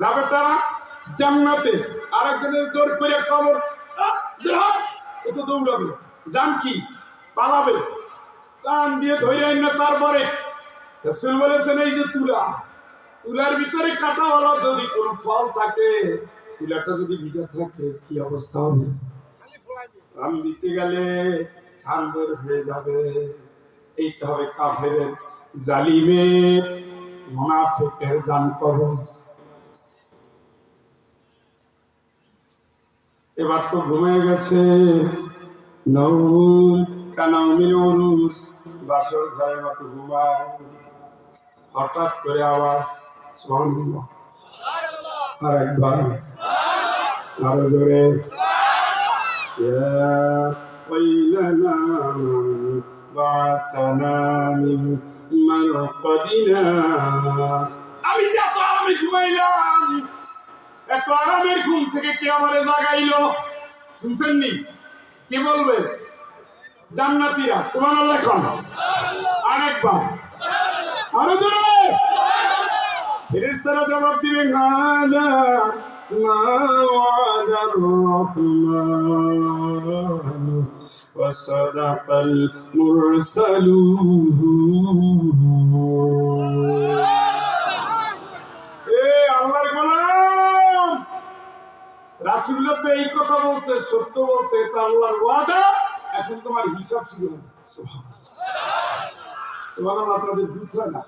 যাবে তারা জান্নাতে। আরেকজনের জোর করে খবর ও তো দৌড়াবে। জান কি? পালাবে। টান দিয়ে ধরে আইন না তারপরে। রসুল বলেছেন এই যে তুলা তুলার ভিতরে কাটাওয়ালা যদি কোনো ফল থাকে তুলাটা যদি ভিজা থাকে কি অবস্থা হবে? রাম দিতে গেলে ছান বের হয়ে যাবে। এইটা হবে কাফের জালিমের মুনাফিকের জান কবজ এবার তো ঘুমিয়ে গেছে নৌম কানাউমিন উরুস বাসর ঘরের মতো ঘুমায় হঠাৎ করে আওয়াজ সুবহানাল্লাহ আর একবার আরো জোরে يا ويلنا من بعثنا من مرقدنا আমি যে এত আরামে ঘুমাইলাম এত আরামের ঘুম থেকে কে আমারে জাগাইলো শুনছেন নি কি বলবে জান্নাতীরা সুবহানাল্লাহ কোন আরেকবার আরো জোরে ফেরেশতারা জবাব দিবেন হাদা মা ওয়াদার রহমান وصدق المرسلون বলছে, সত্য বলছে, এটা আল্লাহর ওয়াদা। এখন তোমার হিসাব শুরু হবে সুবহানাল্লাহ। আপনাদের হয় না।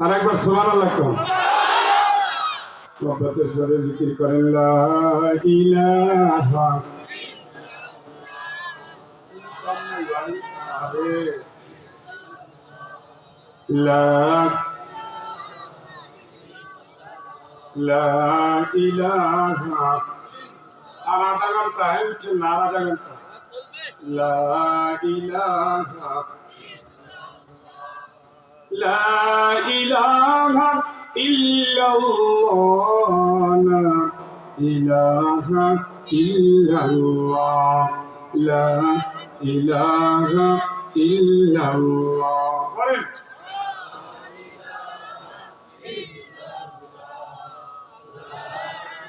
আর একবার সুবহানাল্লাহ কোন। মহব্বতের সাথে জিকির করেন ইলাহা লা আধা ঘণ্টা উঠছে না আধা ঘণ্টা লা ইলাহা লা ইলাহা ইল্লাল্লাহ ইলাহা ইল্লাল্লাহ, লা ইলাহা ইল্লাল্লাহ।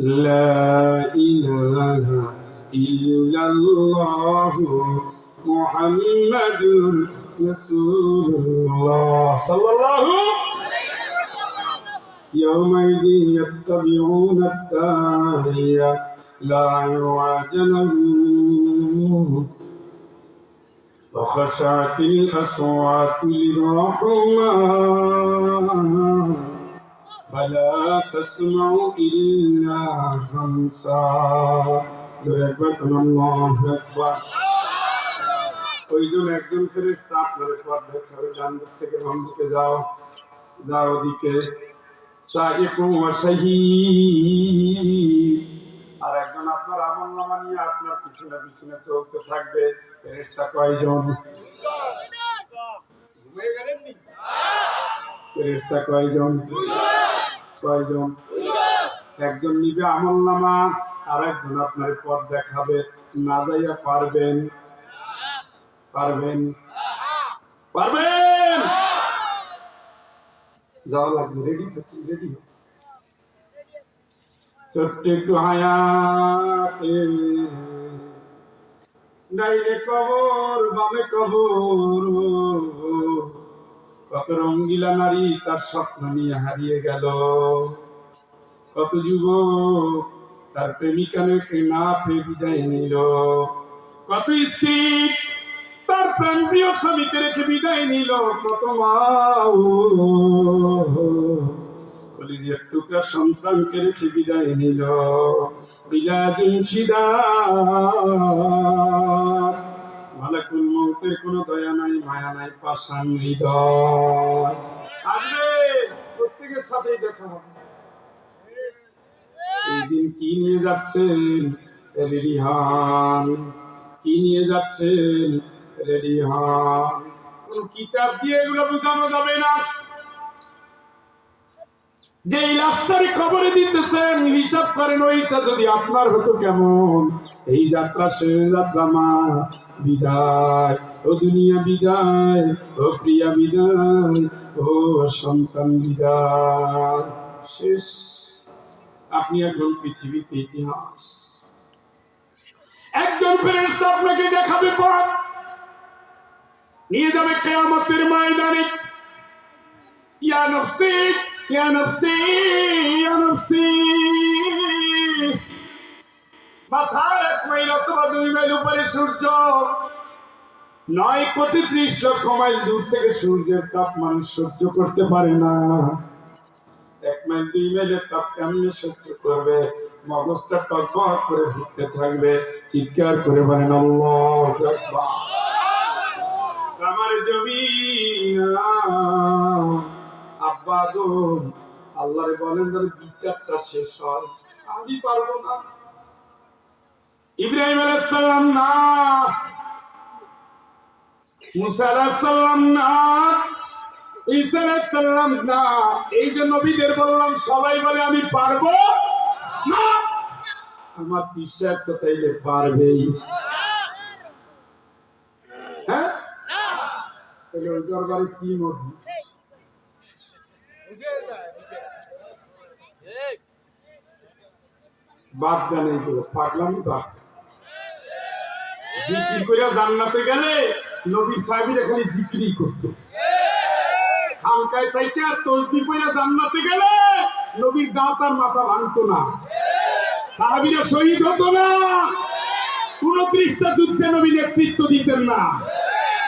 لا إله إلا الله محمد رسول الله. صلى الله يومئذ يتبعون الداعي لا عوج له وخشعت الأصوات للرحمن. فلا تسمع إلا خمسا جربكم الله أكبر ওইজন একজন ফেরেস্তা আপনার পথ দেখাবে ডান দিক থেকে বাম দিকে যাও যাও দিকে সাইকু ওয়া শাহীদ আর একজন আপনার আমল নামা নিয়ে আপনার পিছনে পিছনে চলতে থাকবে ফেরেস্তা কয়জন ঘুমিয়ে গেলেন নি ফেরেস্তা কয়জন কয়জন একজন নিবে আমল নামা আর একজন আপনার পথ দেখাবে। না যাইয়া পারবেন। পারবেন? পারবেন? যাওয়া লাগবে। রেডি রেডি ছোট্ট একটু হায়াতে। ডাইনে কবর, বামে কবর। কত রঙ্গিলা নারী তার স্বপ্ন নিয়ে হারিয়ে গেল। কত যুবক তার প্রেমিকাকে না পেয়ে বিদায় নিল। কত স্ত্রী তার প্রেম প্রিয় স্বামীকে রেখে বিদায় নিল। কত মা টুকরা সন্তানকে রেখে বিদায় নিল। বিলাজুন মালাকুল মতের কোনো দয়া নাই, মায়া নাই, পাশান হৃদয়। আসবে! প্রত্যেকের দেখা হবে। কি নিয়ে যাচ্ছেন রেডি হন? কি নিয়ে যাচ্ছেন রেডি হন? কোন কিতাব দিয়ে এগুলো বোঝানো যাবে না। যে লাশটারি খবরে দিতেছেন, হিসাব করেন ওইটা যদি আপনার হতো কেমন? এই যাত্রা শেষ যাত্রা মা, বিদায়। ও দুনিয়া বিদায়, ও প্রিয়া বিদায়, ও সন্তান বিদায়। শেষ। আপনি এখন পৃথিবীতে ইতিহাস। একজন আপনাকে দেখাবে পথ। নিয়ে যাবে কেয়ামতের ময়দানে। ইয়া নফসি ইয়া নফসি ইয়া নফসি মাথার এক মাইল অথবা দুই মাইল উপরে সূর্য। নয় কোটি ত্রিশ লক্ষ মাইল দূর থেকে সূর্যের তাপ মানুষ সহ্য করতে পারে না। এক মাইল, দুই মাইলের তাপ কেমনি সহ্য করবে? মগজটা টকবক করে ঘুরতে থাকবে। চিৎকার করে বলেন আমার আব্বা আদম আল্লাহরে বলেন বিচারটা শেষ হয়। আমি পারব না। ইব্রাহিম আলাইহিস সালাম না। মুসা আলাইহিস সালাম না। ঈসা আলাইহিস সালাম না। এই যে নবীদের বললাম, সবাই বলে আমি পারব না। আমার বিশ্বাস তো তাইলে পারবেই। হ্যাঁ? তাহলে ওই দরবারে কি বাদ করে জান্নাতে গেলে নবীর সাহেবের খানকায় থেকে তসবি করে জান্নাতে গেলে নবীর দাঁত আর মাথা ভাঙতো না। সাহাবিরা শহীদ হতো না। উনত্রিশটা যুদ্ধে নবী নেতৃত্ব দিতেন না।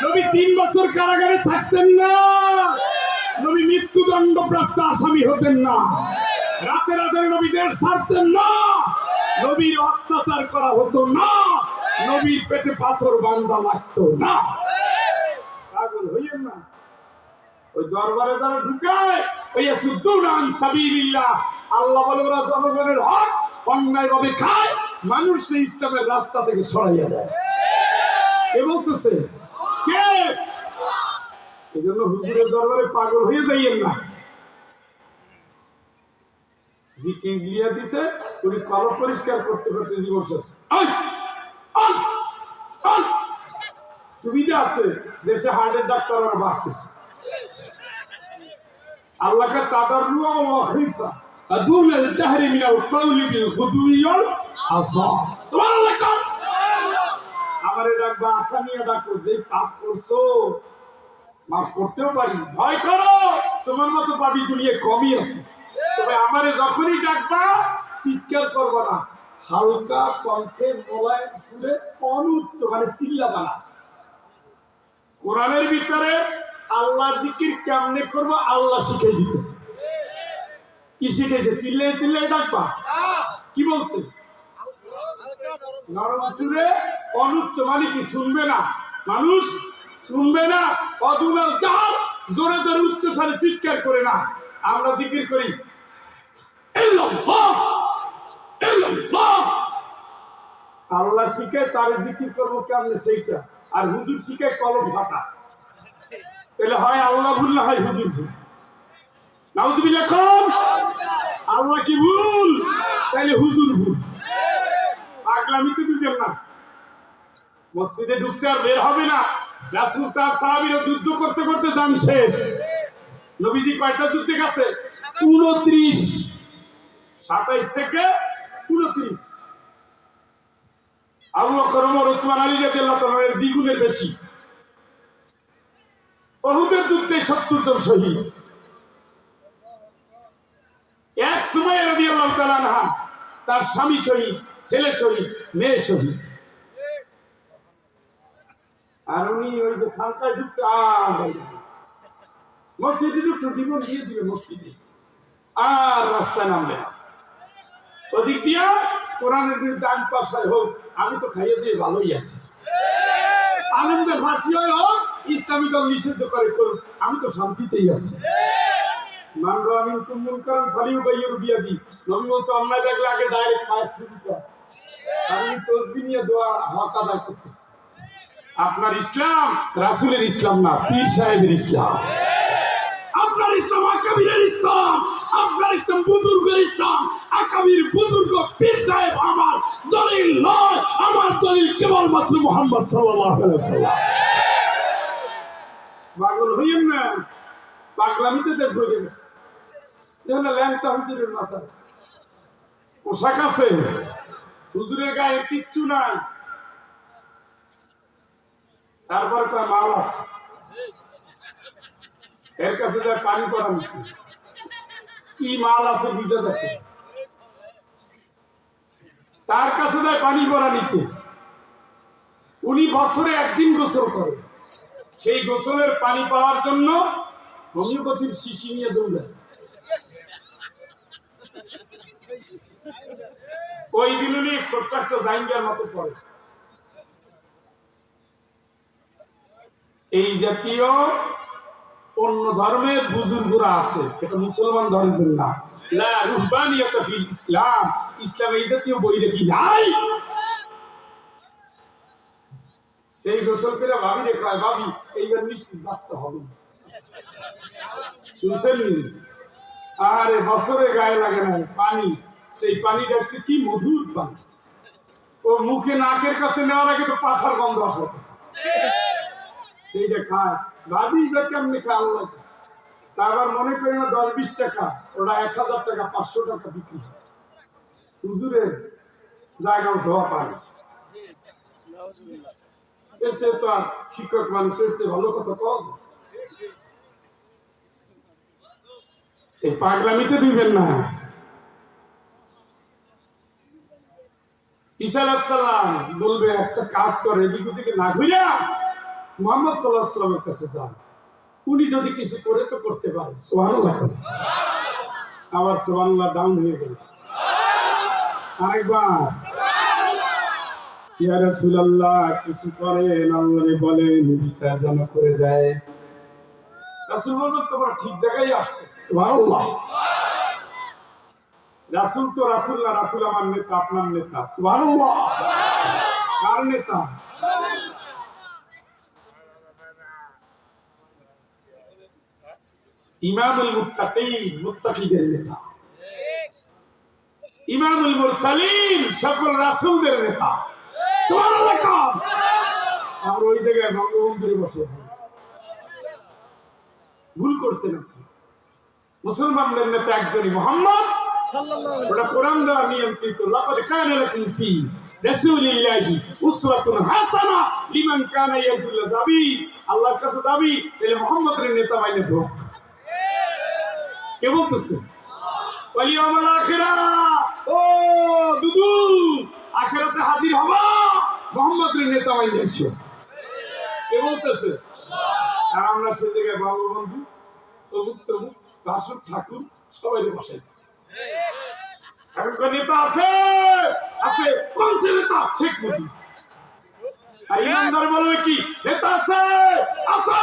নবী তিন বছর কারাগারে থাকতেন না। নবী মৃত্যুদণ্ড প্রাপ্ত আসামি হতেন না। রাতে রাতে নবীদের ছাড়তেন না। নবীর অত্যাচার করা হতো না। নবীর পেটে পাথর বান্ধা লাগতো না। পাগল হইয়েন না। ওই দরবারে যারা ঢুকায় ওই সুদ্দুরান সাবিলিল্লাহ। আল্লাহ বলে ওরা জনগণের হক, অন্যায় ভাবে খায়, মানুষ সেই ইসলামের রাস্তা থেকে সরাইয়া দেয়। কে বলতেছে, কে? এই জন্য হুজুরের দরবারে পাগল হয়ে যাইয়েন না। জিকির গিয়া দিছে কলম পরিষ্কার করতে করতে জীবন শেষ! সুবিধা আছে, দেশে হার্টের ডাক্তার আর বাড়তেছে। আল্লাহকে তাদাররু ওয়া খিফা, আদুল আল-জাহরি মিনাল কওলি বিল গুদুই ওয়াল আসা সুবহানাল্লাহ! আমারে ডাকবা আশা নিয়ে ডাকো যে পাপ করছ, মাফ করতেও পারি। ভয় করো! তোমার মতো পাবি দুনিয়া কমই আছে। তবে আমারে যখনই ডাকবা, চিৎকার করবা না। হালকা কণ্ঠে মোলায়েম সুরে অনুচ্চ মানে চিল্লাবা না। কোরআনের ভিতরে আল্লাহ জিকির কেমনে করব, আল্লাহ শিখাই দিতেছে। কি শিখেছে ডাকবা? কি বলছে? নরম সুরে অনুচ্চ মানে কি শুনবে না? মানুষ শুনবে না অদুলাল চাল জোরে জোরে উচ্চ স্বরে চিৎকার করে না। আমরা জিকির করি। আল্লাহ শিখায় তার জিকির করব কেমনে সেইটা? আর হুজুর শিখায় কলম ফাটা। তাহলে হয় আল্লাহ ভুল না হয় হুজুর ভুল? আল্লাহ কি ভুল? হুজুর ভুল। পাগলামি তো দিবেন না। মসজিদে ঢুকছে আর বের হবে না। রাসুল তার সাহাবিরা যুদ্ধ করতে করতে যান শেষ। নবীজি কয়টা যুদ্ধে গেছে? উনত্রিশ সাতাইশ থেকে উনত্রিশ আবু ওসমান, আলী দ্বিগুণের বেশি। বহুদের যুদ্ধে সত্তর জন শহীদ। এক সময় রাদিয়াল্লাহু তার স্বামী শহীদ, ছেলে শহীদ, মেয়ে শহীদ। আর উনি ওই যে খানকায় ঢুকছে। মসজিদে ঢুকছে, জীবন দিয়ে দিবে মসজিদে। আর রাস্তায় নামবে না। ওদিক দিয়া কোরআনের বিরুদ্ধে আইন পাশ হোক, আমি তো খাইয়ে দিয়ে ভালোই আছি। আনন্দে ফাঁসি হয় হোক, ইসলামী দল নিষিদ্ধ করে করুক, আমি তো শান্তিতেই আছি। মান আমি কুমুন করেন ফালিউ বাইয়ের বিয়া দি। নবী মোসা অন্যায় দেখলে আগে ডাইরেক্ট ফায়ার শুরু কর। আমি তসবি নিয়ে দোয়া, হক আদায় করতেছি। আপনার ইসলাম রাসুলের ইসলাম না, পীর সাহেবের ইসলাম আপনার ইসলাম আকাবিরের ইসলাম আপনার ইসলাম বুজুর্গের ইসলাম আকাবির বুজুর্গ পীর সাহেব আমার দলিল নয় আমার দলিল কেবলমাত্র মোহাম্মদ সাল্লাল্লাহু আলাইহি সাল্লাম পাগল হইয়েন না পাগলামিতে দেশ হয়ে গেছে। দেখুন না ল্যাংটা হুজুরের মাথা পোশাক আছে? হুজুরের গায়ে কিচ্ছু নাই। তারপর তার মাল আছে? এর কাছে যা পানি করা মুশকিল। কি মাল আছে বুঝে দেখে। তার কাছে যায় পানি পরা নিতে। উনি বছরে একদিন গোসল করে। সেই গোসলের পানি পাওয়ার জন্য হোমিওপ্যাথির শিশি নিয়ে দৌড়ায় ওই দিন উনি ছোট্ট একটা জাইঙ্গার মতো পড়ে। এই জাতীয় অন্য ধর্মের বুজুর্গরা আছে। এটা মুসলমান ধর্মের না। লা রুহবানিয়াত ফিল ইসলাম। ইসলামে এই জাতীয় বই দেখি নাই। সেই গোসল করে ভাবি দেখায় ভাবি, এইবার নিশ্চিত বাচ্চা হবে শুনছেন আরে বছরে গায়ে লাগে না, পানি। সেই পানিটা আজকে কি মধুর পানি। ও মুখে নাকের কাছে নেওয়ার আগে তো পাথার গন্ধ আসে। সেইটা খায় ভাবি যে কেমনি আল্লাহ। তারপর মনে করি না দশ বিশ টাকা, ওটা এক হাজার টাকা, পাঁচশো টাকা বিক্রি হুজুরের জায়গা ধোয়া পানি এর চেয়ে তো আর শিক্ষক মানুষের চেয়ে ভালো কথা এই পাগলামিতে দিবেন না। বলবে, একটা কাজ করে, এদিক ওদিকে না ঘুরিয়া মোহাম্মদ সাল্লাহ কাছে যান। উনি যদি কিছু করে তো করতে পারে। সোহানুল্লাহ আবার সোহানুল্লাহ ডাউন হয়ে গেল। আরেকবার। ইয়া রাসূলুল্লাহ, কিছু করেন, আল্লাহরে বলেন, বিচার যেন করে দেয়। রাসূল বলবেন, তোমরা ঠিক জায়গায় আসছে। সুবহানাল্লাহ। রাসূল তো রাসূল না, রাসূল আমার নেতা, আপনার নেতা। সুবহানাল্লাহ। কার নেতা? ইমামুল মুত্তাকিন মুত্তাকিদের নেতা। ইমামুল মুরসালিন সকল রাসূলদের নেতা। সুবহানাল্লাহ কাম আর ওই জায়গায় বঙ্গবন্ধুরে বসে ভুল করছেন আপনি। মুসলমানদের নেতা একজনই মোহাম্মদ। ওটা কোরআন দেওয়া নিয়ম কিন্তু লাকাদ কানা লাকুম ফি রাসূলিল্লাহি উসওয়াতুন হাসানা লিমান কানা ইয়ারজুল্লাহ যাবি আল্লাহর কাছে দাবি, তাহলে মুহাম্মদের নেতা মাইনে ধোক কে বলতেছে? ও, দুদু, আখিরাতে হাজির হবা। মোহাম্মদের নেতা মাইনে এসো কে বলতেছে? আর আমরা সে জায়গায় তবুক তবুক বাসুর ঠাকুর, সবাই বসাই দিচ্ছি এখনকার নেতা আছে? আছে কোন সে নেতা? শেখ মুজিব। আর ইমানদার বলবে কি? নেতা আছে আছে।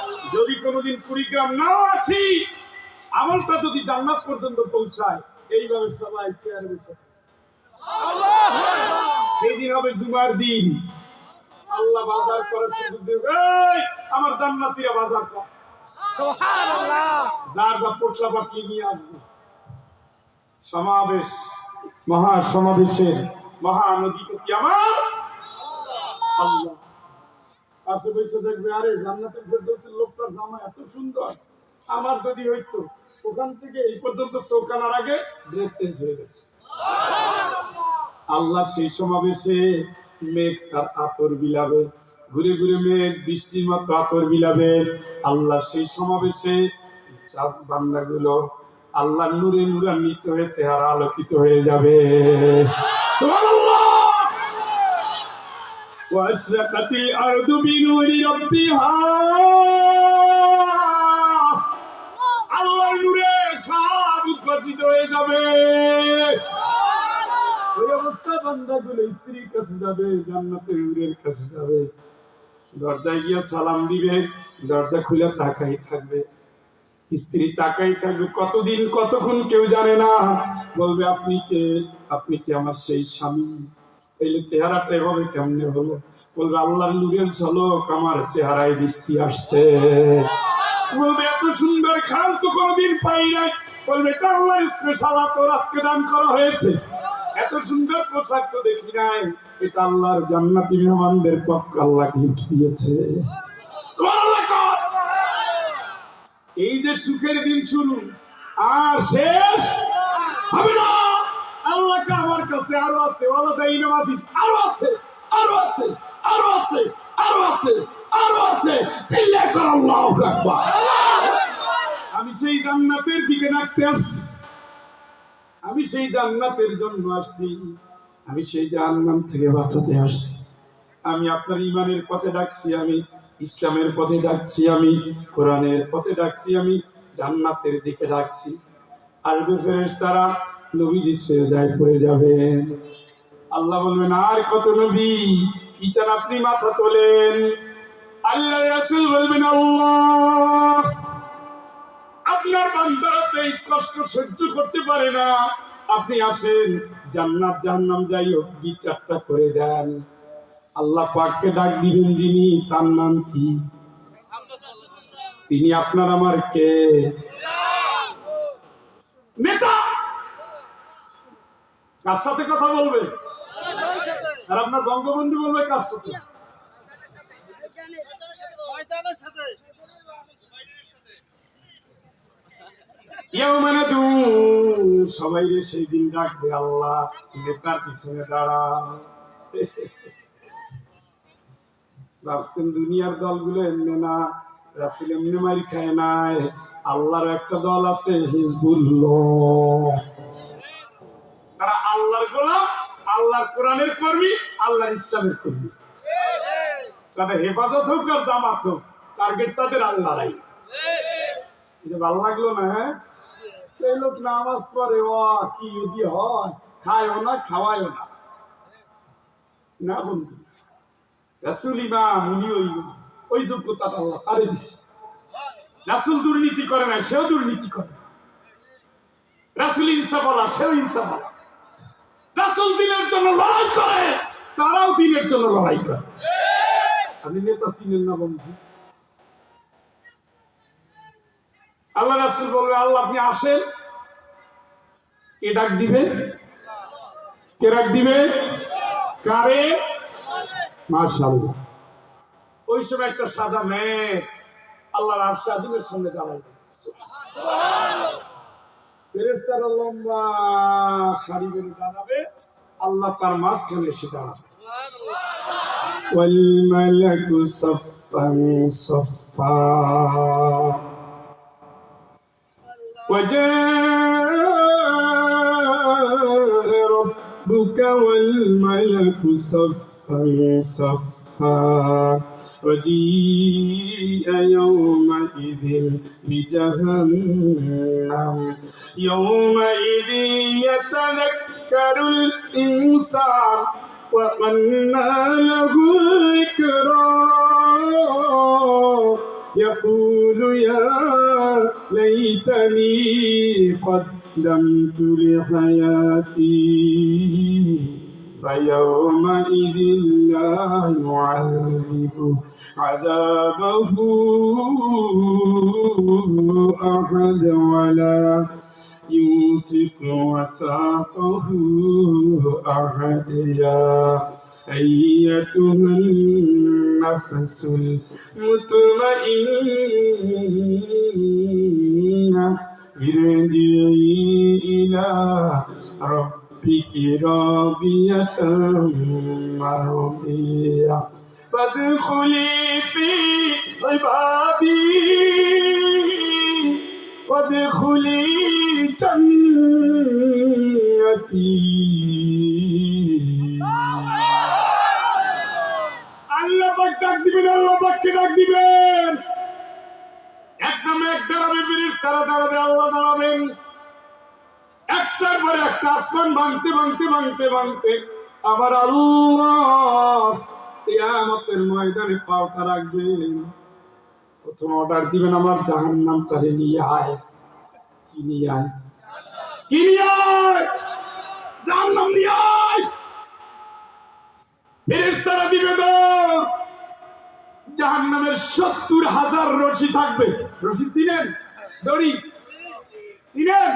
যদি কোনোদিন কুড়িগ্রাম নাও আছি আমলটা যদি জান্নাত পর্যন্ত পৌঁছায় এইভাবে সবাই চেয়ারে বসে সেই দিন হবে জুমার দিন। আল্লাহ বাজার করে শুধু দেবে। আমার জান্নাতীরা বাজার কর। যার যা পোটলা পাটলি নিয়ে আসবে। সমাবেশ মহা সমাবেশের মহানদীপতি আমার আল্লাহ। পাশে বসে দেখবে, আরে জান্নাতের ফেরদৌসের লোকটার জামা এত সুন্দর, আমার যদি হইতো, ওখান থেকে এই পর্যন্ত আগে ড্রেস চেঞ্জ হয়ে গেছে। আল্লাহ সেই সমাবেশে মেঘ তার আতর বিলাবে, ঘুরে ঘুরে মেঘ, বৃষ্টির মতো আতর বিলাবে। আল্লাহ সেই সমাবেশে বান্দাগুলো আল্লাহ নূরে নূরান্বিত হয়ে চেহারা আলোকিত হয়ে যাবে! وأشرقت الأرض بنور ربها আল্লাহর নূরে সব উদ্ভাসিত হয়ে যাবে ওই অবস্থা বান্দাগুলো স্ত্রীর কাছে যাবে জান্নাতের নূরের কাছে যাবে দরজায় গিয়ে সালাম দিবে দরজা খুলে তাকাই থাকবে স্ত্রী তাকাই থাকবে কতদিন কতক্ষণ কেউ জানে না বলবে আপনি কে আপনি কি আমার সেই স্বামী তাইলে চেহারাটা এভাবে কেমনে হলো? বলবে, আল্লাহর নূরের ঝলক আমার চেহারায় দীপ্তি আসছে। বলবে, এত সুন্দর খান তো কোনোদিন পাই নাই। বলবে, এটা আল্লাহর স্পেশাল তোর আজকে দান করা হয়েছে। এত সুন্দর পোশাক তো দেখি নাই। এটা আল্লাহর জান্নাতি মেহমানদের পক্ষ আল্লাহ গিফট দিয়েছে। এই যে সুখের দিন শুরু, আর শেষ হবে না। আল্লাহকে আমার কাছে আরও আছে, ওয়ালা দাই নামাজি আরও আছে আরও আছে আরও আছে আরও আছে আরও আছে। চিল্লা কর, আল্লাহু আকবার। আমি সেই জান্নাতের দিকে ডাকতে আসছি, আমি সেই জান্নাতের জন্য আসছি, আমি সেই জাহান্নাম থেকে বাঁচাতে আসছি। আমি আপনার ইমানের পথে ডাকছি আমি, ইসলামের পথে ডাকছি আমি, কোরআনের পথে ডাকছি আমি, জান্নাতের দিকে ডাকছি। আসবে ফেরেস তারা পড়ে যাবেন। আল্লাহ বলবেন, আর কত নবী? কি চান আপনি মাথা তোলেন? আল্লাহ বলবেন, আল্লাহ, আপনার বান্দারা তো এই কষ্ট সহ্য করতে পারে না। আপনি আসেন, জান্নাত, জাহান্নাম যাই হোক, বিচারটা করে দেন। আল্লাহ পাককে ডাক দিবেন, যিনি, তার নাম কি? তিনি আপনার আমার কে? নেতা! কার সাথে কথা বলবে? আর আপনার বঙ্গবন্ধু বলবে কার সাথে? মানে সবাই রে সেই দিন ডাকবে, আল্লাহ নেতার পিছনে দাঁড়া? দুনিয়ার দলগুলো এমনি না, রাসুল এমনি মারি খায় নাই। আল্লাহর একটা দল আছে, হিজবুল্লাহ। তারা আল্লাহর গোলাম, আল্লাহর কোরআনের কর্মী, আল্লাহর ইসলামের কর্মী। তাদের হেফাজত হোক আর জামাত হোক টার্গেট তাদের আল্লাহরাই ভালো লাগল না হ্যাঁ? লোক নামাজ পড়ে, ও কি যদি হয়, খায়ও না, খাওয়ায়ও না। না বন্ধু, রাসুল ইমাম, উনি ওই ওই যোগ্যতাটা আল্লাহ রাসুল দুর্নীতি করে না সেও দুর্নীতি করে। রাসুল ইনসাফালা সেও ইনসাফালা রাসুল দিনের জন্য লড়াই করে তারাও দিনের জন্য লড়াই করে। আপনি নেতা চিনেন না বন্ধু। আল্লাহ রাসুল বলবে আল্লাহ আপনি আসেন। কে ডাক দিবে? কে ডাক দিবে? কারে? মাশাআল্লাহ। ওই সময় একটা সাদা মেঘ আল্লাহর আজিমের সামনে দাঁড়ায় যাবে ফেরেশতারা লম্বা সারি বেঁধে দাঁড়াবে আল্লাহ তার মাঝখানে এসে দাঁড়াবে والملك صفا صفا وجاء ربك والملك صفا صفا وجيء يومئذ بجهنم يومئذ يتذكر الإنسان وأنى له الذكرى يقول يا ليتني قدمت لحياتي. فيومئذ لا يعذب عذابه أحد ولا يوثق وثاقه أحد. يا أيتها النفس المطمئنة ارجعي إلى ربك فيك راضية مرضية فادخلي في عبادي وادخلي جنتي আল্লাহ পাক ডাক দিবেন আল্লাহ পাককে ডাক দিবেন এক নামে এক দাঁড়াবে বীরের তারা দাঁড়াবে আল্লাহ দাঁড়াবেন একটার পরে একটা আসমান ভাঙতে ভাঙতে ভাঙতে ভাঙতে। আবার আল্লাহ কিয়ামতের ময়দানে পাওটা রাখবেন প্রথম অর্ডার দিবেন আমার জাহান নামটারে নিয়ে আয়। কি নিয়ে আয়? কি নিয়ে আয়? জাহান নাম নিয়ে আয়। ফেরেশতারা দিবে দৌড় জাহান নামের সত্তর হাজার রশি থাকবে। রশি চিনেন? দড়ি? চিনেন?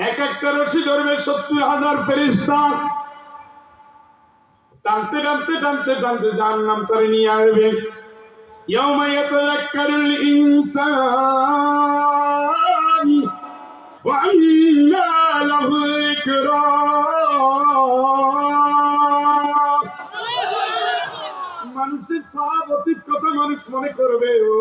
এক একটা রশি ধরবে সত্তর হাজার ফেরিস্তা টানতে টানতে টানতে টানতে জাহান নাম করে নিয়ে আসবে يوم يتذكر الإنسان وأنى له الذكرى মানুষের সব অতীত কথা মানুষ মনে করবে ও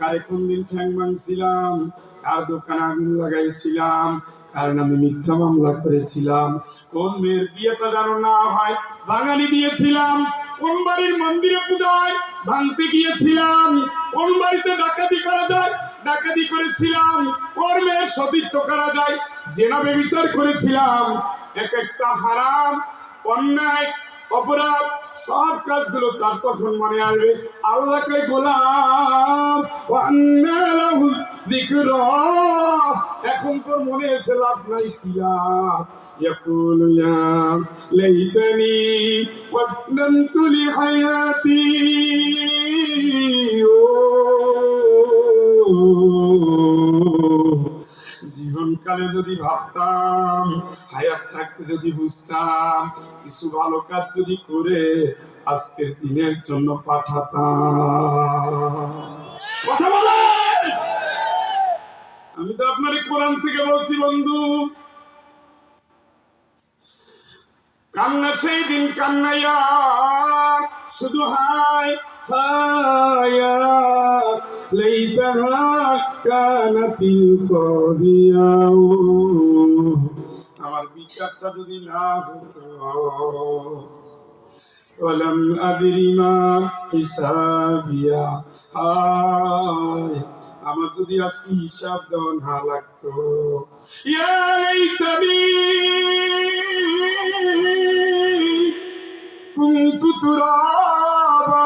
কারে কোন দিন ঠ্যাং ভাঙছিলাম কার দোকানে আগুন লাগাইছিলাম কারণ আমি মিথ্যা মামলা করেছিলাম। কোন মেয়ের বিয়েটা যেন না হয় বাঙালি দিয়েছিলাম। কোন বাড়ির মন্দিরে পূজায় ভাঙতে গিয়েছিলাম। কোন বাড়িতে ডাকাতি করা যায়, ডাকাতি করেছিলাম। কোন মেয়ের সতীর্থ করা যায় জেনাবে বিচার করেছিলাম। এক একটা হারাম, অন্যায়, অপরাধ, সব কাজগুলো তার তখন মনে আসবে। আল্লাহকে গোলাম ওয়ান্না লাহু যিকরা। এখন তোর মনে এসে লাভ নাই কিলা يقول يا ليتني قدمت لحياتي জীবনকালে যদি ভাবতাম হায়াত থাকতে যদি বুঝতাম কিছু ভালো কাজ যদি করে আজকের দিনের জন্য পাঠাতাম আমি তো আপনার কোরআন থেকে বলছি বন্ধু কান্না সেই দিন কান্নাইয়া শুধু হায় হায়া ليتها كانت القاضية আমার বিচারটা যদি না হতো ولم أدري ما حسابيا হায় আমার যদি আজকে হিসাব দেওয়া না লাগতো। কুন্তু তুরাবা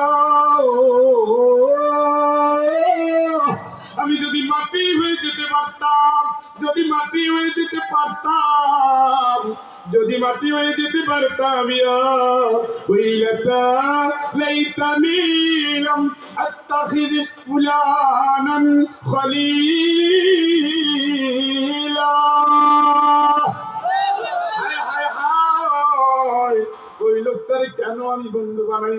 আমি যদি মাটি হয়ে যেতে পারতাম, যদি মাটি হয়ে যেতে পারতাম, যদি মাটি হয়ে যেতে পারতাম, ইয়া ওই লতা লাইতানি আত্তাখিদ فلانا خليلا. ওই লোকটারে কেন আমি বন্ধু বানাই